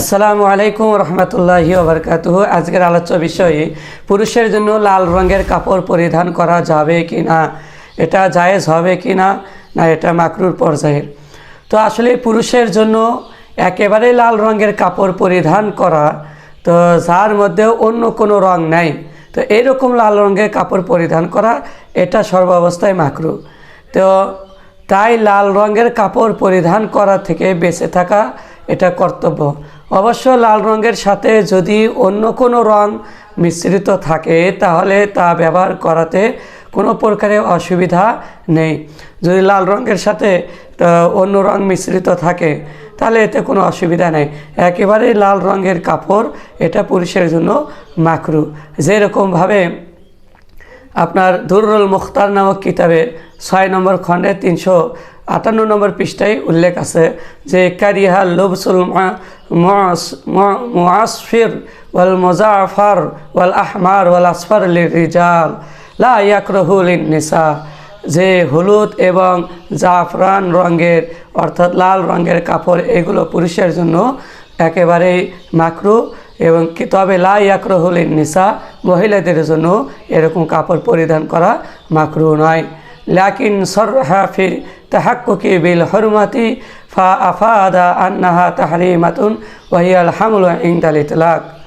আসসালামু আলাইকুম রহমতুল্লাহি ওবরকাতুহ আজকের আলোচ্য বিষয়ে, পুরুষের জন্য লাল রঙের কাপড় পরিধান করা যাবে কি না এটা জায়েজ হবে কি না না এটা মাকরুর পর্যায়ের। তো আসলে পুরুষের জন্য একেবারে লাল রঙের কাপড় পরিধান করা, তো যার মধ্যে অন্য কোনো রং নাই, তো এইরকম লাল রঙের কাপড় পরিধান করা, এটা সর্বাবস্থায় মাকরু। তো তাই লাল রঙের কাপড় পরিধান করা থেকে বেঁচে থাকা এটা কর্তব্য। অবশ্য লাল রঙের সাথে যদি অন্য কোনো রং মিশ্রিত থাকে, তাহলে তা ব্যবহার করাতে কোনো প্রকারের অসুবিধা নেই। যদি লাল রঙের সাথে অন্য রং মিশ্রিত থাকে, তাহলে এতে কোনো অসুবিধা নেই। একেবারেই লাল রঙের কাপড়, এটা পুরুষের জন্য মাকরু। যেরকমভাবে আপনার দুরুল মুখতার নামক কিতাবে ছয় নম্বর খণ্ডে তিনশো আটান্ন নম্বর পৃষ্ঠায় উল্লেখ আছে যে, কারিহা লুবসুল মুআসফির ওয়াল মুজাফার ওয়াল আহমার ওয়াল আসফার রিজাল লা ইয়াকরহুল নিসা যে, হলুদ এবং জাফরান রঙের, অর্থাৎ লাল রঙের কাপড়, এগুলো পুরুষের জন্য একেবারেই মাকরু এবং তবে লা ইয়াকরহুল নিসা মহিলাদের জন্য এরকম কাপড় পরিধান করা মাকরু নয়। লাকিন সরহা التحقق بالحرمة فأفاد أنها تحريمة وهي الحمل عند الإطلاق.